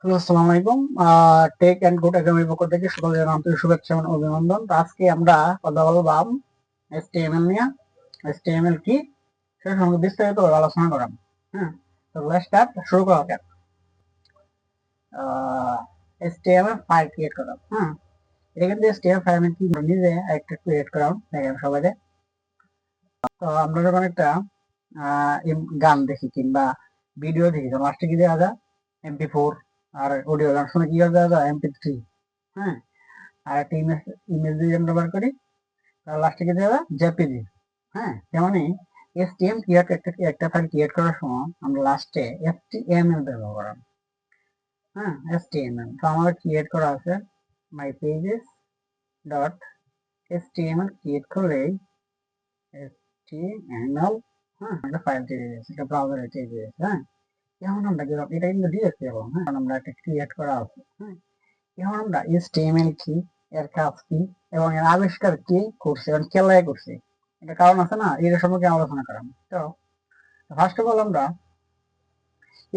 Hello, আসসালামু আলাইকুম। Take and good একাডেমির পক্ষ থেকে সকলের আন্তরিক শুভেচ্ছা এবং অভিনন্দন। আজকে আমরা কথা বলবাম এসটিএমএল নিয়ে। এসটিএমএল কি? সে সঙ্গে বিস্তারিত আলোচনা করাম হ্যাঁ তো স্টার্ট শুরু করা যাক। এসটিএমএল ফাইল ক্রিয়েট করা। হ্যাঁ এটা কিন্তু এসটিএমএল ফাইল কি নিজে একটা ক্রিয়েট করাম, দেখেন সবাই তো আমরা যখন একটা গান দেখি কিংবা ভিডিও দেখি, তো লাস্টে কি দেওয়া যায়? এমপি ফোর আর অডিও গান শুনে কি যায় এমপি থ্রি হ্যাঁ? আর একটা ইমেজ ইমেজ দিয়ে আমরা ব্যবহার করি। তার লাস্টে কি দেওয়া জেপিজি হ্যাঁ? তেমনই এসটিএম ক্রিয়েট একটা একটা ফাইল ক্রিয়েট করার সময় আমরা লাস্টে এফটিএমএল ব্যবহার করাম হ্যাঁ? এসটিএমএল তো আমার ক্রিয়েট করা আছে my pages dot HTML create করলেই এসটিএমএল হ্যাঁ? একটা ফাইল তৈরি হয়েছে একটা ব্রাউজারে তৈরি হয়েছে হ্যাঁ? এখন আমরা করব? এটা কিন্তু ডিরেক্ট এবং হ্যাঁ? আমরা একটা ক্রিয়েট করা আছে হ্যাঁ? এখন আমরা HTML কি এর কাজ কি, এবং এর আবিষ্কার কি করছে, এবং কেলায় করছে? এটা কারণ আছে না? এর সম্পর্কে আলোচনা করাম তো ফার্স্ট অফ অল আমরা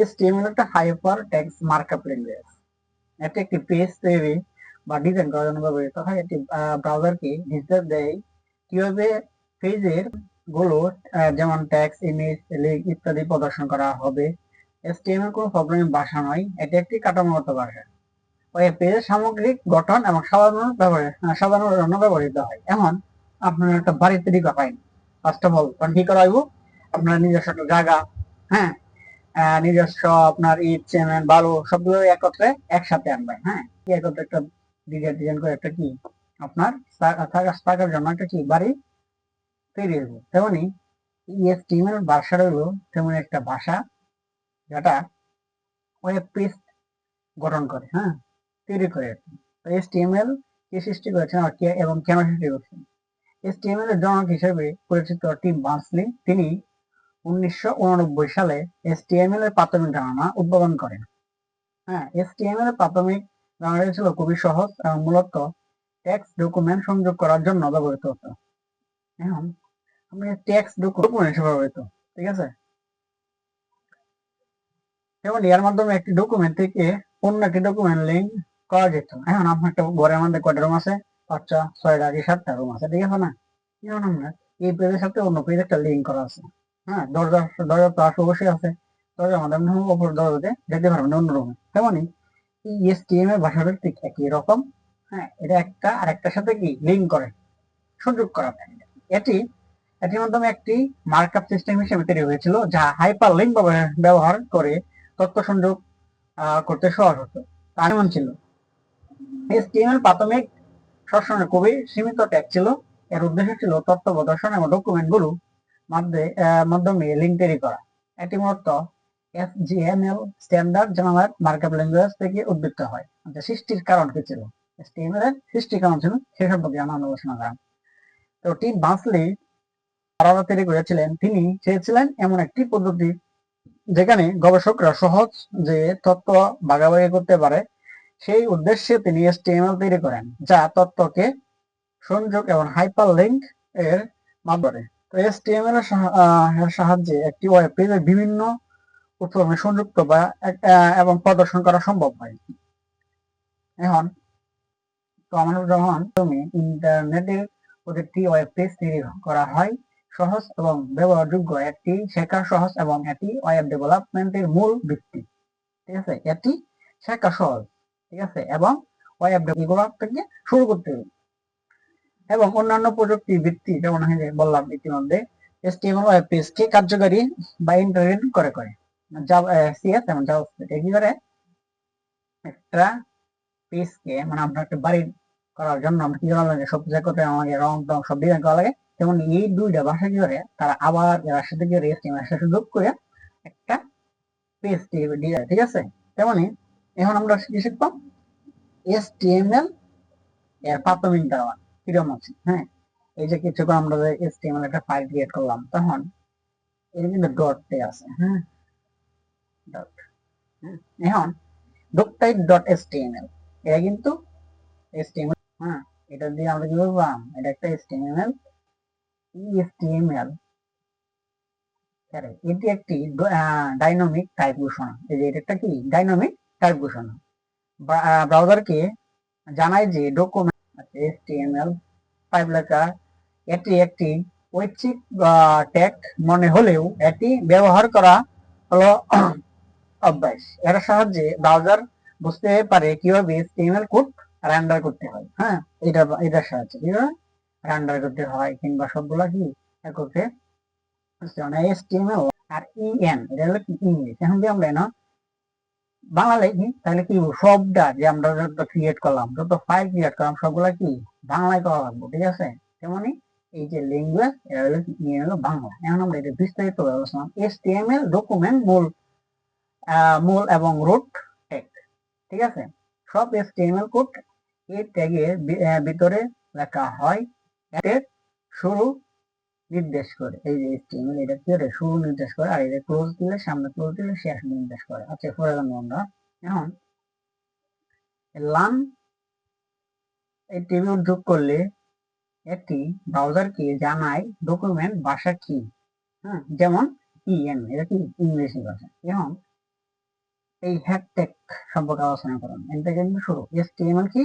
HTML একটা হাইপার টেক্সট মার্কআপ ল্যাঙ্গুয়েজ এটা একটি পেজ তৈরি বা ডিজাইন করার জন্য ব্যবহৃত হয়। একটি ব্রাউজারকে নির্দেশ দেয় কীভাবে পেজেরগুলো যেমন টেক্সট ইমেজ লিঙ্ক ইত্যাদি প্রদর্শন করা হবে। HTML কোনো প্রোগ্রামিং ভাষা নয়। এটি একটি কাঠামোগত ভাষা ওয়েব পেজের সামগ্রিক গঠন এবং সাধারণ ব্যবহার সাধারণ জন্য ব্যবহৃত হয়। এমন আপনার একটা বাড়ি তৈরি করেন ফার্স্ট অফ অল তখন কি করা হইব আপনার নিজস্ব একটা জায়গা হ্যাঁ? নিজস্ব আপনার ইট চেমেন্ট বালু সবগুলো একত্রে একসাথে আনবেন হ্যাঁ? একত্রে একটা ডিজাইন ডিজাইন করে একটা কি? আপনার থাকা- থাকা- থাকার জন্য একটা কি? বাড়ি তৈরি হইব। তেমনি HTML ভাষাটা হলো তেমন একটা ভাষা যেটা ওয়েব পেজ গঠন করে হ্যাঁ? তৈরি করে। তো HTML কে সৃষ্টি করেছেন আর কে এবং কেন সৃষ্টি করেছেন HTML এর জনক হিসেবে পরিচিত টিম বার্নসলি, তিনি উনিশশো উননব্বই সালে HTML এর প্রাথমিক ধারণা উদ্ভাবন করেন। হ্যাঁ HTML এর প্রাথমিক ধারণাটি ছিল খুবই সহজ এবং মূলত টেক্সট ডকুমেন্ট সংযোগ করার জন্য ব্যবহৃত হতো। এখন, আমরা টেক্সট ডকুমেন্ট হিসেবে ব্যবহৃত, ঠিক আছে? যেমন এর মাধ্যমে একটি ডকুমেন্ট থেকে অন্য একটি ডকুমেন্ট লিঙ্ক করা যেত। এখন আপনার একটা ঘরের মধ্যে কয়টা রুম আছে? পাঁচটা, ছয়টা কি সাতটা রুম আছে, ঠিক আছে না? এখন আমরা এই পেজের সাথে অন্য পেজে একটা লিঙ্ক করা আছে। হ্যাঁ দরজা দরজা আসলে অবশ্যই আছে। দরজার মধ্যে আপনি ওপর দরজাতে যেতে পারবেন অন্য রুমে তেমনই এই এসটিএমএল ভাষাটা ঠিক একই রকম। হ্যাঁ এটা একটা আর একটার সাথে কি? লিঙ্ক করে, সংযোগ করা। এটি, এটির মাধ্যমে একটি মার্কআপ সিস্টেম হিসেবে তৈরি হয়েছিল, যা হাইপার লিঙ্ক ব্যবহার করে তথ্য সংযোগ করতে সহজ হতো। তার এমন ছিল? HTML প্রাথমিক সবসময় খুবই সীমিত ট্যাগ ছিল। এর উদ্দেশ্য ছিল তথ্য প্রদর্শন এবং ডকুমেন্টগুলো মাধ্যমে লিঙ্ক তৈরি করা। এটি মূলত SGML standard general markup language থেকে উদ্বৃত্ত হয়। আচ্ছা সৃষ্টির কারণ কি ছিল? HTML এর সৃষ্টির কারণ ছিল সে সম্পর্কে আমরা আলোচনা করাম তো টিম বাসলি ধারণা তৈরি করেছিলেন। তিনি চেয়েছিলেন এমন একটি পদ্ধতি যেখানে গবেষকরা সহজ যে তথ্য ভাগাভাগি করতে পারে, সেই উদ্দেশ্যে তিনি HTML তৈরি করেন, যা তথ্যকে সংযোগ এবং হাইপার লিঙ্ক এর মাধ্যমে তো HTML এর সাহায্যে একটি ওয়েব পেজে বিভিন্ন উৎপাদনে সংযুক্ত বা এবং প্রদর্শন করা সম্ভব হয়। এখন, তো আমাদের যখন তুমি ইন্টারনেটের প্রতিটি ওয়েব পেজ তৈরি করা হয়। সহজ এবং ব্যবহারযোগ্য একটি শেখা সহজ এবং এটি ওয়েব ডেভেলপমেন্টের মূল ভিত্তি। ঠিক আছে? এটি শেখা সহজ। ঠিক আছে? এবং ওয়েব ডেভেলপ থেকে শুরু করতে হবে। এবং অন্যান্য প্রযুক্তি ভিত্তি, যেমন বললাম ইতিমধ্যে HTML ওয়েব পেজকে কার্যকারী বা ইন্টারনেট করে করে। সিএস এবং কি করে একটা পেজকে মানে আমরা একটা বাড়ি করার জন্য আমরা কি করা লাগে? সব জায়গাতে আমাকে রং টং সব ডিজাইন করা লাগে। যেমন এই দুইটা ভাষা কি করে তারা আবার এর সাথে করে HTML এর যোগ করে একটা পেজ ডিজাইন ঠিক আছে? তেমনি এখন আমরা কি শিখব? HTML এর প্রাথমিক ধারণা কীরকম আছে? হ্যাঁ এই যে কিছুক্ষণ আমরা যে HTML একটা ফাইল ক্রিয়েট করলাম, তখন এটা কিন্তু ডট আছে হ্যাঁ? ডট এখন ডট টাইপ ডট এসটিএমএল এটা কিন্তু HTML হ্যাঁ? এটা দিয়ে আমরা কি বললাম এটা একটা HTML HTML এটি একটি ডাইনামিক টাইপ ঘোষণা। এই যে এটা কি? ডাইনামিক টাইপ ঘোষণা। ব্রাউজারকে জানায় যে ডকুমেন্ট HTML ফাইভ লেখা এটি একটি ঐচ্ছিক ট্যাগ মনে হলেও এটি ব্যবহার করা হলো অভ্যাস। এর সাহায্যে ব্রাউজার বুঝতে পারে কীভাবে HTML কোড রেন্ডার করতে হয়। হ্যাঁ এটা এটার সাহায্যে। রেন্ডার করতে হয় কিংবা সবগুলা কি HTML আর EN এটা হলো ইংলিশ। এখন যদি আমরা না বাংলা লিখি, তাহলে কি সবটা যে আমরা যত ক্রিয়েট করলাম, যত ফাইল ক্রিয়েট করলাম, সবগুলা কি বাংলায় করা লাগবে, ঠিক আছে? তেমনি এই যে ল্যাঙ্গুয়েজ এটা হলো ইয়ে হলো বাংলা। এখন আমরা এটা বিস্তারিত ব্যবস্থা HTML ডকুমেন্ট মূল মূল এবং রুট ট্যাগ ঠিক আছে? সব HTML কোড এই ট্যাগের ভিতরে লেখা হয় এর শুরু নির্দেশ করে। এই যে HTML এটা কি করে শুরু নির্দেশ করে, আর এটা ক্লোজ দিলে, সামনে ক্লোজ দিলে শেষ নির্দেশ করে। আচ্ছা পরে জানব আমরা। এখন লান এই টেবিল যোগ করলে একটি ব্রাউজারকে জানায় ডকুমেন্ট ভাষা কি? হ্যাঁ যেমন ইএন এটা কি? ইংরেজি ভাষা। এখন এই হ্যাশট্যাগ সম্পর্কে আলোচনা করুন। এটা কিন্তু শুরু। HTML কি?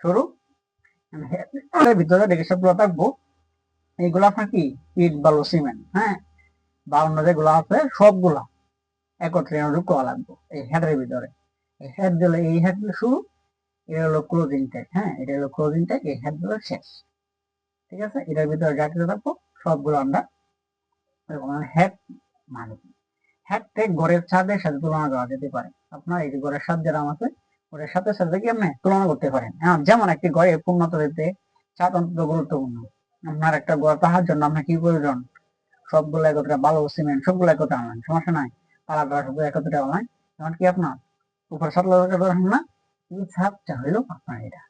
শুরু ভিতরে দেখে সবগুলো থাকব। এইগুলো আপনার ইট, বালু, সিমেন্ট হ্যাঁ? বা অন্য যেগুলো আছে সবগুলা একত্রে যোগ করা এই হেডের ভিতরে। এই হেড দিলে, এই হেড শুরু, এটা হলো ক্লোজিং ট্যাগ হ্যাঁ? এটা হলো ক্লোজিং ট্যাগ এই হেড দিলে শেষ। ঠিক আছে? এটার ভিতরে যা থাকব, সবগুলো আমরা হেড মানে হেড ট্যাগ ঘরের ছাদের সাথে তুলনা করা যেতে পারে। আপনার এই ঘরের ছাদ যেরকম আছে ঘরের সাথে সাথে কি আপনি তুলনা করতে পারেন হ্যাঁ যেমন একটি ঘরে পূর্ণতা দিতে ছাদ অন্তত গুরুত্বপূর্ণ। আপনার একটা ঘর তাহার জন্য আপনার কি প্রয়োজন? সবগুলো একত্রে বালু, সিমেন্ট, সবগুলো একত্রে আনলেন, সমস্যা নাই। পালা পালা সবগুলো একত্রে আনলেন এমন কি আপনার? উপর লাগাতে পারেন না, এই ছাদটা হইল আপনার এটা।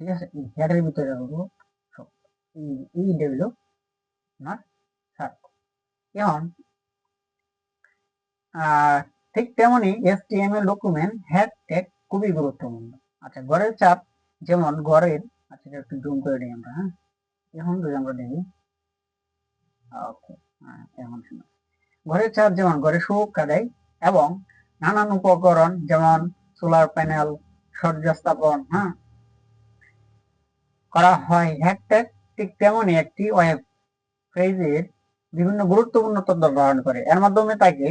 ঠিক আছে? এই হেডের ভিতরে হলো এই, এইটা হইল আপনার ছাদ। এখন আহ ঠিক তেমনি HTML ডকুমেন্ট হেড ট্যাগ খুবই গুরুত্বপূর্ণ। আচ্ছা ঘরের চাপ যেমন ঘরের আচ্ছা একটু জুম করে দিই আমরা হ্যাঁ? এখন যদি আমরা দেখি ওকে এমন শোনো ঘরের চাপ যেমন ঘরে সুরক্ষা দেয় এবং নানান উপকরণ যেমন সোলার প্যানেল সূর্য স্থাপন হ্যাঁ? করা হয় হ্যাশট্যাগ ঠিক তেমনই একটি ওয়েব পেজের বিভিন্ন গুরুত্বপূর্ণ তথ্য গ্রহণ করে। এর মাধ্যমে তাকে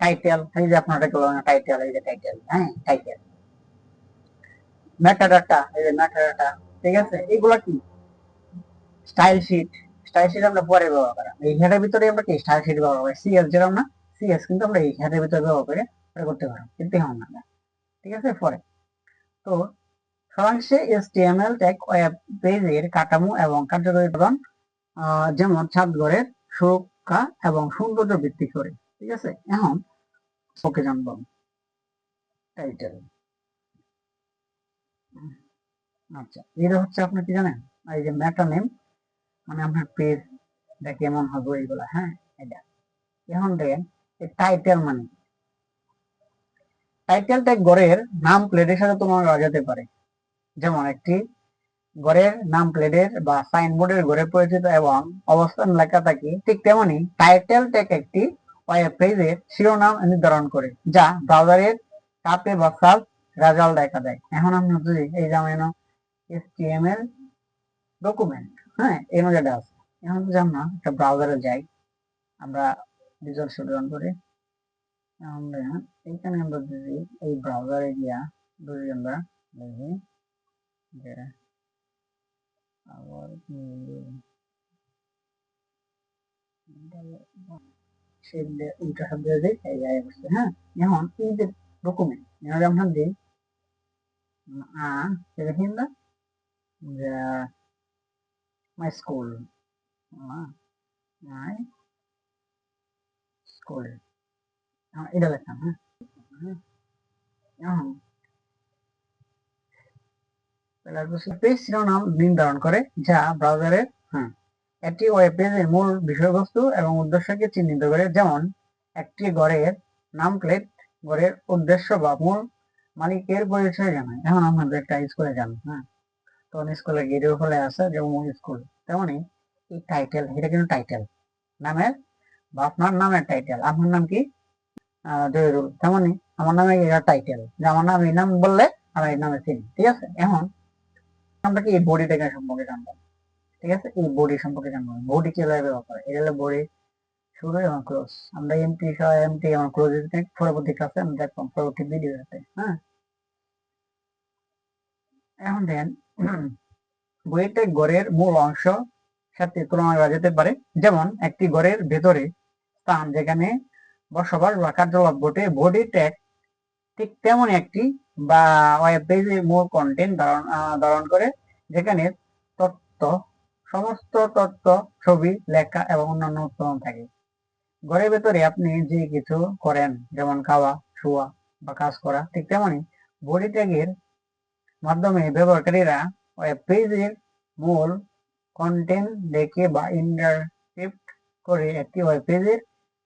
টাইটেল এই যে আপনার টাইটেল এই যে টাইটেল হ্যাঁ টাইটেল মেটাডাটা এই যে মেটাডাটা ঠিক আছে? এগুলা কি? স্টাইল শিট স্টাইল শিট আমরা পরে ব্যবহার করা। এই হেডের ভিতরে আমরা কি? স্টাইল শিট ব্যবহার করি। সিএস যেরকম না? সিএস কিন্তু আমরা এই হেডের ভিতরে ব্যবহার করে পরে করতে পারব কিন্তু এখন না। ঠিক আছে? পরে। তো সারাংশে HTML ট্যাগ ওয়েব পেজের কাঠামো এবং কার্যকরী প্রদান আহ, যেমন ছাদ ঘরের সুরক্ষা এবং সৌন্দর্য বৃদ্ধি করে। ঠিক আছে? এখন ওকে জানব টাইটেল আচ্ছা এটা হচ্ছে আপনি কি জানেন? এই যে মেটা নেম মানে আপনার পেজ এটা কেমন হবে এইগুলা হ্যাঁ? এটা এখন দেখেন টাইটেল মানে টাইটেল ট্যাগ গড়ের নাম প্লেটের সাথে তোমার যেতে পারে। যেমন একটি গড়ের নাম প্লেটের বা সাইনবোর্ডের গড়ে পরিচিত এবং অবস্থান লেখা থাকে ঠিক তেমনি টাইটেল ট্যাগ একটি ওয়েব পেজের শিরোনাম নির্ধারণ করে, যা ব্রাউজারের টাপে বা রেজাল্ট দেখা দেয়। এখন আমরা যদি এই যেমন HTML ডকুমেন্ট হ্যাঁ এই যেটা আছে। এখন যদি আমরা একটা ব্রাউজারে যাই, আমরা স্টুডিও অন করি। আমরা এখানে আমরা যদি এই ব্রাউজারে গিয়া যদি আমরা দেখি যে আবার হ্যাঁ? এখন এই যে ডকুমেন্ট এখানে আমরা দিই স্কুল মাই স্কুল এটা লেখা হ্যাঁ? এখন পেজ, শিরোনাম নির্ধারণ করে যা ব্রাউজারের হ্যাঁ একটি ওয়েব পেজের মূল বিষয়বস্তু এবং উদ্দেশ্যকে চিহ্নিত করে যেমন একটি ঘরের নাম প্লেট ঘরের উদ্দেশ্য বা মূল মালিকের পরিচয় জানায়। এখন আমাদের একটা স্কুলে যান হ্যাঁ? তখন স্কুলের গেটের উপরে আছে যেমন স্কুল তেমনি এই টাইটেল এটা কিন্তু টাইটেল নামের বা আপনার নামের টাইটেল আপনার নাম কি? আহ, জহিরুল। তেমনি আমার নামে এটা টাইটেল যে আমার নাম এই নাম বললে আমি এই নামে চিনি ঠিক আছে? এখন আমরা কি বডি ট্যাগের সম্পর্কে জানব? ঠিক আছে এই বডি সম্পর্কে জানব বডি কীভাবে ব্যবহার করে এটা হলো বডি শুরু এবং ক্লোজ আমরা এমটি সহ এমটি এবং ক্লোজ পরবর্তী ক্লাসে আমরা দেখলাম পরবর্তী ভিডিওতে হ্যাঁ এখন দেখেন বইটা গড়ের মূল অংশ সাথে তুলনা করা যেতে পারে যেমন একটি গড়ের ভেতরে স্থান যেখানে বসবাস বা কার্যকলাপ ঘটে বডি ট্যাগ ঠিক তেমন একটি বা ওয়েব পেজে মূল কন্টেন্ট ধারণ ধারণ করে যেখানে তথ্য সমস্ত তথ্য ছবি, লেখা এবং অন্যান্য উৎপাদন থাকে। ঘরের ভেতরে আপনি যে কিছু করেন, যেমন খাওয়া, শোয়া বা কাজ করা, ঠিক তেমনি বডি ট্যাগের মাধ্যমে ব্যবহারকারীরা ওয়েব পেজের মূল কন্টেন্ট দেখে বা ইন্টারপ্রিট করে একটি ওয়েব পেজের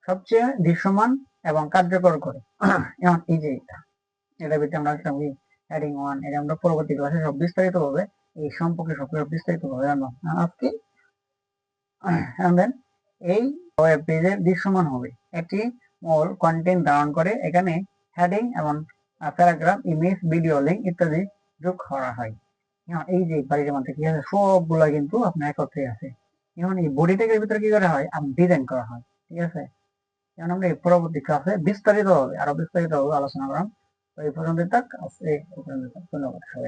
সবচেয়ে দৃশ্যমান এবং কার্যকর করে। যেমন এই যে এটা। এটা ভিতরে আমরা হেডিং ওয়ান এটা আমরা পরবর্তী ক্লাসে সব বিস্তারিত ভাবে এই সম্পর্কে সব বিস্তারিত ভাবে আজকে এই ওয়েব পেজের দৃশ্যমান হবে একটি মূল কন্টেন্ট ধারণ করে, এখানে হেডিং এবং প্যারাগ্রাফ ইমেজ ভিডিও লিঙ্ক ইত্যাদি যোগ করা হয়। এখন এই যে বাড়ির মধ্যে কি আছে, সবগুলা কিন্তু আপনার একত্রে আছে। এখন এই বডি ট্যাগের ভিতরে কি করা হয়? ডিজাইন করা হয়, ঠিক আছে? এখন আমরা এই পরবর্তী ক্লাসে বিস্তারিত হবে আরও বিস্তারিত ভাবে আলোচনা করাম তো এই পর্যন্ত থাক, আজকে ধন্যবাদ সবাই